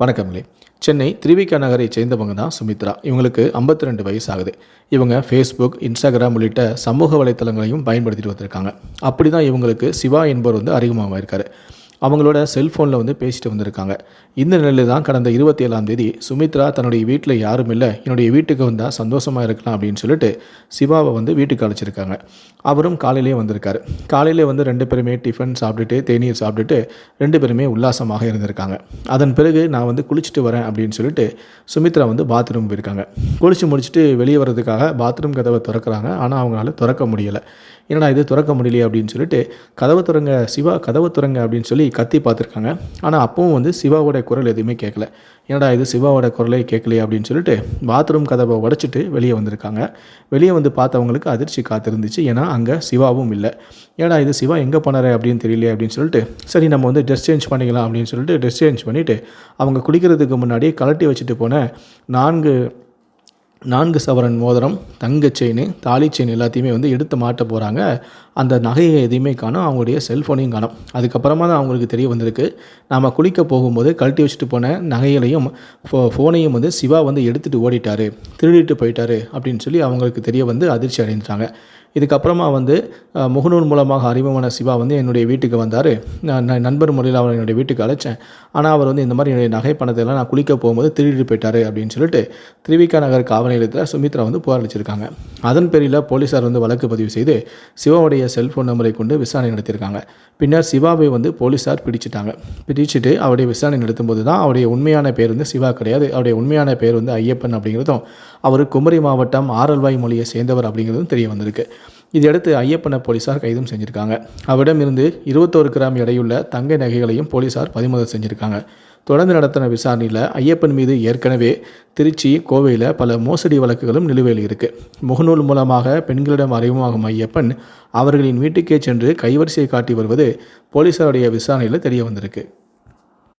வணக்கம்லே சென்னை திருவிக நகரை சேர்ந்தவங்க தான் சுமித்ரா. இவங்களுக்கு 52 ரெண்டு வயசு ஆகுது இவங்க ஃபேஸ்புக் இன்ஸ்டாகிராம் உள்ளிட்ட சமூக வலைத்தளங்களையும் பயன்படுத்திட்டு வந்திருக்காங்க. அப்படி தான் இவங்களுக்கு சிவா என்பவர் வந்து அறிமுகமாக இருக்காரு அவங்களோட செல்ஃபோனில் வந்து பேசிட்டு வந்திருக்காங்க. இந்த நிலையில் தான் கடந்த இருபத்தி ஏழாம் தேதி சுமித்ரா தன்னுடைய வீட்டில் யாரும் இல்லை என்னுடைய வீட்டுக்கு வந்தால் சந்தோஷமாக இருக்கலாம் அப்படின்னு சொல்லிட்டு சிவாவை வந்து வீட்டுக்கு அழைச்சிருக்காங்க. அவரும் காலையிலேயே வந்திருக்காரு. காலையிலே வந்து ரெண்டு பேருமே டிஃபன் சாப்பிட்டுட்டு தேநீர் சாப்பிட்டுட்டு ரெண்டு பேருமே உல்லாசமாக இருந்திருக்காங்க. அதன் பிறகு நான் வந்து குளிச்சுட்டு வரேன் அப்படின்னு சொல்லிட்டு சுமித்ரா வந்து பாத்ரூம் போயிருக்காங்க. குளிச்சு முடிச்சுட்டு வெளியே வர்றதுக்காக பாத்ரூம் கதவை திறக்கிறாங்க. ஆனால் அவங்களால திறக்க முடியலை. என்னடா இது திறக்க முடியலையே அப்படின்னு சொல்லிட்டு கதவை திறங்க சிவா கதவை திறங்க அப்படின்னு சொல்லி கத்தி பார்த்துருக்காங்க. ஆனால் அப்பவும் வந்து சிவாவோட குரல் எதுவுமே கேட்கல ஏன்டா இது சிவாவோட குரலே கேட்கலையே அப்படின்னு சொல்லிட்டு பாத்ரூம் கதவை உடச்சிட்டு வெளியே வந்திருக்காங்க. வெளியே வந்து பார்த்தவங்களுக்கு அதிர்ச்சி காத்திருந்துச்சு. ஏன்னா அங்கே சிவாவும் இல்லை. ஏடா இது சிவா எங்கே போனார் அப்படின்னு தெரியல அப்படின்னு சொல்லிட்டு சரி நம்ம வந்து ட்ரெஸ் சேஞ்ச் பண்ணிக்கலாம் அப்படின்னு சொல்லிட்டு ட்ரெஸ் சேஞ்ச் பண்ணிவிட்டு அவங்க குளிக்கிறதுக்கு முன்னாடியே கலட்டி வச்சுட்டு போன நான்கு நான்கு சவரன் மோதிரம் தங்க செயின் தாலி செயின் எல்லாத்தையுமே வந்து எடுத்து மாட்ட போகிறாங்க அந்த நகையை எதையுமே காணும். அவங்களுடைய செல்ஃபோனையும் காணும். அதுக்கப்புறமா தான் அவங்களுக்கு தெரிய வந்திருக்கு. நாம் குளிக்க போகும்போது கழட்டி வச்சுட்டு போன நகைகளையும் ஃபோ ஃபோனையும் வந்து சிவா வந்து எடுத்துகிட்டு ஓடிட்டாரு. திருடிட்டு போயிட்டாரு அப்படின்னு சொல்லி அவங்களுக்கு தெரிய வந்து அதிர்ச்சி அடைஞ்சிட்டாங்க. இதுக்கப்புறமா வந்து முகநூல் மூலமாக அறிமுகமான சிவா வந்து என்னுடைய வீட்டுக்கு வந்தார். நான் நண்பர் முறையில் அவர் என்னுடைய வீட்டுக்கு அழைச்சேன். ஆனால் அவர் வந்து இந்த மாதிரி என்னுடைய நகை பணத்தை நான் குளிக்க போகும்போது திருடிட்டு போயிட்டார் அப்படின்னு சொல்லிட்டு திருவிக்கா நகர் காவல் நிலையத்தில் சுமித்ரா வந்து புகார் அளிச்சிருக்காங்க. அதன் பேரில் போலீஸார் வந்து வழக்கு பதிவு செய்து சிவாவுடைய செல்ஃபோன் நம்பரை கொண்டு விசாரணை நடத்தியிருக்காங்க. பின்னர் சிவாவை வந்து போலீஸார் பிடிச்சிட்டாங்க. பிடிச்சிட்டு அவருடைய விசாரணை நடத்தும்போது தான் அவருடைய உண்மையான பேர் வந்து சிவா கிடையாது. அவருடைய உண்மையான பேர் வந்து ஐயப்பன் அப்படிங்கிறதும் அவர் குமரி மாவட்டம் ஆரல்வாய் மொழியை சேர்ந்தவர் அப்படிங்கிறதும் தெரிய வந்திருக்கு. இதையடுத்து ஐயப்பனை போலீஸார் கைதும் செஞ்சுருக்காங்க. அவரிடமிருந்து இருபத்தோரு கிராம் எடையுள்ள தங்க நகைகளையும் போலீஸார் பறிமுதல் செஞ்சுருக்காங்க. தொடர்ந்து நடத்தின விசாரணையில் ஐயப்பன் மீது ஏற்கனவே திருச்சி கோவையில் பல மோசடி வழக்குகளும் நிலுவையில் இருக்குது முகநூல் மூலமாக பெண்களிடம் அறிமுகமாகும் ஐயப்பன் அவர்களின் வீட்டுக்கே சென்று கைவரிசையை காட்டி வருவது போலீஸாருடைய விசாரணையில் தெரிய வந்திருக்கு.